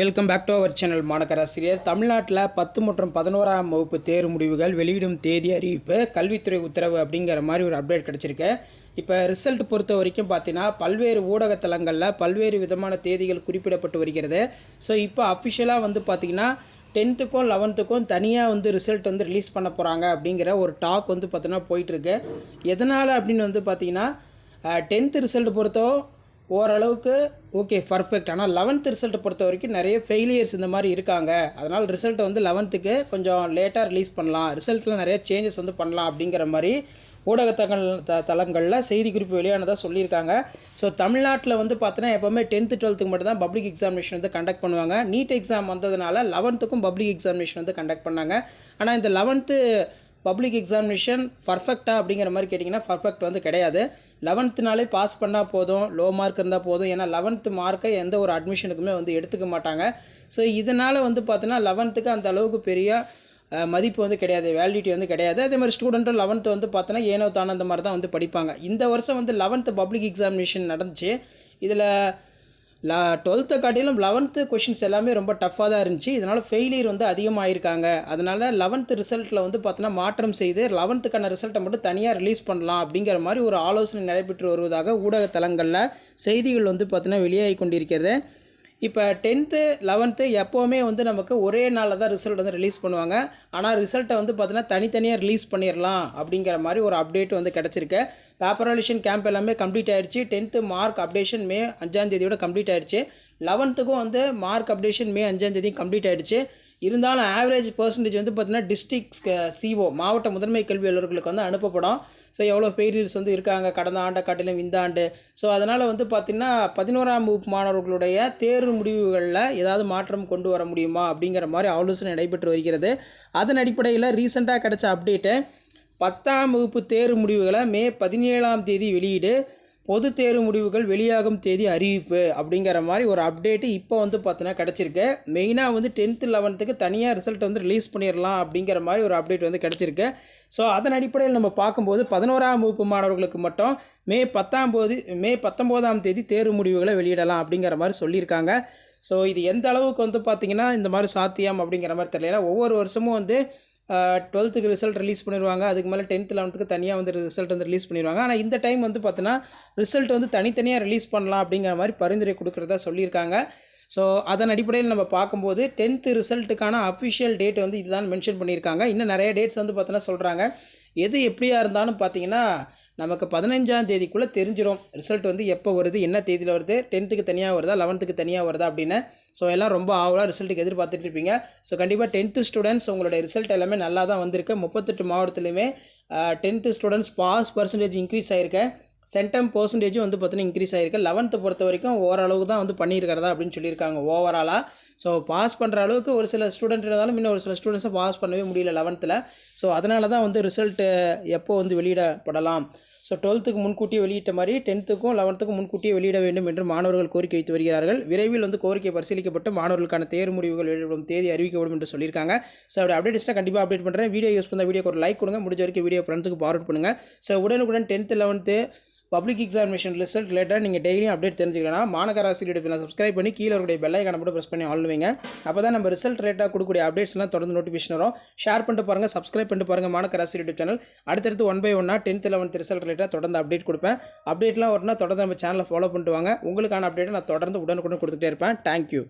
Welcome back to our channel மாணக்கராசிரியர் தமிழ்நாட்டில் பத்து மற்றும் பதினோராம் வகுப்பு தேர்வு முடிவுகள் வெளியிடும் தேதி அறிவிப்பு கல்வித்துறை உத்தரவு அப்படிங்கிற மாதிரி ஒரு அப்டேட் கிடச்சிருக்கு. இப்போ ரிசல்ட் பொறுத்த வரைக்கும் பார்த்தீங்கன்னா பல்வேறு ஊடகத்தலங்களில் பல்வேறு விதமான தேதிகள் குறிப்பிடப்பட்டு வருகிறது. ஸோ இப்போ அஃபிஷியலாக வந்து பார்த்திங்கன்னா டென்த்துக்கும் லெவன்த்துக்கும் தனியாக வந்து ரிசல்ட் வந்து ரிலீஸ் பண்ண போகிறாங்க அப்படிங்கிற ஒரு டாக் வந்து பார்த்தீங்கன்னா போயிட்டுருக்கு எதனால் அப்படின்னு வந்து பார்த்திங்கன்னா டென்த்து ரிசல்ட் பொறுத்தோ ஓரளவுக்கு ஓகே பர்ஃபெக்ட் ஆனால் லெவன்த் ரிசல்ட்டை பொறுத்த வரைக்கும் நிறைய ஃபெயிலியர்ஸ் இந்த மாதிரி இருக்காங்க. அதனால் ரிசல்ட்டை வந்து லெவன்த்துக்கு கொஞ்சம் லேட்டாக ரிலீஸ் பண்ணலாம். ரிசல்ட்டில் நிறைய சேஞ்சஸ் வந்து பண்ணலாம் அப்படிங்கிற மாதிரி ஊடகத்தங்கள் த தளங்களில் செய்தி குறிப்பு வெளியானதாக சொல்லியிருக்காங்க. ஸோ தமிழ்நாட்டில் வந்து பார்த்தோன்னா எப்போவுமே டென்த்து டுவெல்த்துக்கு மட்டும் தான் பப்ளிக் எக்ஸாமினேஷன் வந்து கண்டக்ட் பண்ணுவாங்க. நீட் எக்ஸாம் வந்ததுனால லெவன்த்துக்கும் பப்ளிக் எக்ஸாமினேஷன் வந்து கண்டக்ட் பண்ணாங்க. ஆனால் இந்த லெவன்த்து பப்ளிக் எக்ஸாமினேஷன் பர்ஃபெக்டாக அப்படிங்கிற மாதிரி கேட்டிங்கன்னா பர்ஃபெக்ட் வந்து கிடையாது. லெவன்த்துனாலே பாஸ் பண்ணால் போதும் லோ மார்க் இருந்தால் போதும். ஏன்னா லெவன்த்து மார்க்கை எந்த ஒரு அட்மிஷனுக்குமே வந்து எடுத்துக்க மாட்டாங்க. ஸோ இதனால் வந்து பார்த்தோன்னா லெவன்த்துக்கு அந்த அளவுக்கு பெரிய மதிப்பு வந்து கிடையாது வேலிடிட்டி வந்து கிடையாது. அதே மாதிரி ஸ்டூடெண்ட்டும் லெவன்த்து வந்து பார்த்தோன்னா ஏனோ தானோ அந்த மாதிரி தான் வந்து படிப்பாங்க. இந்த வருஷம் வந்து லெவன்த்து பப்ளிக் எக்ஸாமினேஷன் நடந்துச்சு. இதில் ல டுவெல்த்தை காட்டிலும் லெவன்த்து கொஷின்ஸ் எல்லாமே ரொம்ப டஃப்பாக தான் இருந்துச்சு. இதனால் ஃபெயிலியர் வந்து அதிகமாகிருக்காங்க அதனால் லெவன்த்து ரிசல்ட்டில் வந்து பார்த்தோன்னா மாற்றம் செய்து லெவன்த்துக்கான ரிசல்ட்டை மட்டும் தனியாக ரிலீஸ் பண்ணலாம் அப்படிங்கிற மாதிரி ஒரு ஆலோசனை நடைபெற்று வருவதாக ஊடகத்தலங்களில் செய்திகள் வந்து பார்த்தோன்னா வெளியாகி கொண்டிருக்கிறது. இப்போ டென்த்து லெவன்த்து எப்போவுமே வந்து நமக்கு ஒரே நாளில் தான் ரிசல்ட் வந்து ரிலீஸ் பண்ணுவாங்க. ஆனால் ரிசல்ட்டை வந்து பார்த்தீங்கன்னா தனித்தனியாக ரிலீஸ் பண்ணிடலாம் அப்படிங்கிற மாதிரி ஒரு அப்டேட் வந்து கிடச்சிருக்கு. பேப்பராலிஷன் கேம்ப் எல்லாமே கம்ப்ளீட் ஆயிடுச்சு டென்த்து மார்க் அப்டேஷன் மே அஞ்சாந்தேதியோட கம்ப்ளீட் ஆயிடுச்சு லெவன்த்துக்கும் வந்து மார்க் அப்டேஷன் மே அஞ்சாந்தேதியும் கம்ப்ளீட் ஆயிடுச்சு இருந்தாலும் ஆவரேஜ் பர்சன்டேஜ் வந்து பார்த்திங்கன்னா டிஸ்ட்ரிக்ட் சிஓ மாவட்ட முதன்மை கல்வி அலுவலர்களுக்கு வந்து அனுப்பப்படும். ஸோ எவ்வளோ ஃபெயிலியர்ஸ் வந்து இருக்காங்க? கடந்த ஆண்டை காட்டிலும் இந்த ஆண்டு. ஸோ அதனால் வந்து பார்த்திங்கன்னா பதினோராம் வகுப்பு மாணவர்களுடைய தேர்வு முடிவுகளில் ஏதாவது மாற்றம் கொண்டு வர முடியுமா? அப்படிங்கிற மாதிரி ஆலோசனை நடைபெற்று வருகிறது. அதன் அடிப்படையில் ரீசெண்டாக கிடச்ச அப்டேட்டு பத்தாம் வகுப்பு தேர்வு முடிவுகளை மே பதினேழாம் தேதி வெளியீடு பொது தேர்வு முடிவுகள் வெளியாகும் தேதி அறிவிப்பு அப்படிங்கிற மாதிரி ஒரு அப்டேட்டு இப்போ வந்து பார்த்தோன்னா கிடச்சிருக்கு. மெயினாக வந்து டென்த்து லெவன்த்துக்கு தனியாக ரிசல்ட் வந்து ரிலீஸ் பண்ணிடலாம் அப்படிங்கிற மாதிரி ஒரு அப்டேட் வந்து கிடச்சிருக்கு. ஸோ அதன் அடிப்படையில் நம்ம பார்க்கும்போது பதினோராம் வகுப்பு மாணவர்களுக்கு மட்டும் மே பத்தாம் போது மே பத்தொம்போதாம் தேதி தேர்வு முடிவுகளை வெளியிடலாம் அப்படிங்கிற மாதிரி சொல்லியிருக்காங்க. ஸோ இது எந்த அளவுக்கு வந்து பார்த்திங்கன்னா இந்த மாதிரி சாத்தியம் அப்படிங்கிற மாதிரி தெரியல. ஒவ்வொரு வருஷமும் வந்து டுவெல்த்துக்கு ரிசல்ட் ரிலீஸ் பண்ணிடுவாங்க அதுக்கு மேலே டென்த் லெவன்த்துக்கு தனியாக வந்து ரிசல்ட் வந்து ரிலீஸ் பண்ணிடுவாங்க ஆனால் இந்த டைம் வந்து பார்த்தோன்னா ரிசல்ட் வந்து தனித்தனியாக ரிலீஸ் பண்ணலாம் அப்படிங்கிற மாதிரி பரிந்துரை கொடுக்குறதா சொல்லியிருக்காங்க. ஸோ அதன் அடிப்படையில் நம்ம பார்க்கும்போது டென்த்து ரிசல்ட்டுக்கான அஃபிஷியல் டேட் வந்து இதுதான் மென்ஷன் பண்ணியிருக்காங்க. இன்னும் நிறைய டேட்ஸ் வந்து பார்த்தோன்னா சொல்கிறாங்க எது எப்படியா இருந்தாலும் பார்த்தீங்கன்னா நமக்கு பதினஞ்சாம் தேதிக்குள்ளே தெரிஞ்சிடும் ரிசல்ட் வந்து எப்போ வருது என்ன தேதியில் வருது டென்த்துக்கு தனியாக வருதா லெவன்த்துக்கு தனியாக வருதா அப்படின்னு. ஸோ எல்லாம் ரொம்ப ஆவலாக ரிசல்ட்டுக்கு எதிர்பார்த்துட்டு இருப்பீங்க. ஸோ கண்டிப்பாக டென்த்து ஸ்டூடெண்ட்ஸ் உங்களுடைய ரிசல்ட் எல்லாமே நல்லா தான் வந்திருக்கு. முப்பத்தெட்டு மாவட்டத்துலையுமே tenth students pass percentage increase ஆகிருக்கேன் centum பர்சன்டேஜும் வந்து பார்த்தீங்கன்னா இன்க்ரீஸ் ஆகிருக்கு லெவன்த்து பொறுத்த வரைக்கும் ஓரளவுக்கு தான் வந்து பண்ணியிருக்கிறதா அப்படின்னு சொல்லியிருக்காங்க ஓவராலாக ஸோ பாஸ் பண்ணுற அளவுக்கு ஒரு சில ஸ்டூடெண்ட் இருந்தாலும் இன்னும் ஒரு சில ஸ்டூடெண்ட்ஸை பாஸ் பண்ணவே முடியல லெவன்த்தில் ஸோ அதனால தான் வந்து ரிசல்ட்டு எப்போ வந்து வெளியிடப்படலாம்? ஸோ டுவெல்த்துக்கு முன்கூட்டியே வெளியிட்ட மாதிரி டென்த்துக்கும் லெவன்த்துக்கும் முன்கூட்டியே வெளியிட வேண்டும் என்று மாணவர்கள் கோரிக்கை வைத்து வருகிறார்கள். விரைவில் வந்து கோரிக்கை பரிசீலிக்கப்பட்டு மாணவர்களுக்கான தேர்வு முடிவுகள் வெளியிடும் தேதி அறிவிக்கப்படும் என்று சொல்லியிருக்காங்க. ஸோ அப்படி அப்டேட்ஸ்னால் கண்டிப்பாக அப்டேட் பண்ணுறேன் வீடியோ யூஸ் பண்ண வீடியோக்கு ஒரு லைக் கொடுங்க. முடிஞ்ச வரைக்கும் வீடியோ ஃப்ரெண்ட்ஸுக்கு ஃபார்வர்ட் பண்ணுங்கள் ஸோ உடனுக்குடன் tenth eleventh public examination result ரிலேட்டாக நீங்கள் டெய்லியும் அப்டேட் தெரிஞ்சுக்கலாம் மாநகராசிரியோட பின்ன சப்ஸ்கிரைப் பண்ணி கீழே இருக்கிற பெல் ஐக்கான மட்டும் ப்ரெஸ் பண்ணி ஆள்வீங்க. அப்போ தான் நம்ம ரிசல்ட் ரிலேட்டாக கொடுக்கக்கூடிய அப்டேட்ஸ்லாம் தொடர்ந்து நோட்டிஃபிகேஷன் வரும். ஷேர் பண்ணிட்டு பாருங்கள் சப்ஸ்கிரைப் பண்ணிட்டு பாருங்கள் மாநகராசி யூடியூப் சேனல் அடுத்தடுத்து ஒன் பை ஒன்னாக டென்த் லெவன்த் ரிசல்ட் ரிலேட்டாக தொடர்ந்து அப்டேட் கொடுப்பேன். அப்டேட்லாம் வரணும்னா தொடர்ந்து நம்ம சேனலை ஃபாலோ பண்ணிட்டு வாங்க. உங்களுக்கான அப்டேட்டை நான் தொடர்ந்து உடனுக்குடன் கொடுத்துட்டே இருப்பேன். தேங்க்யூ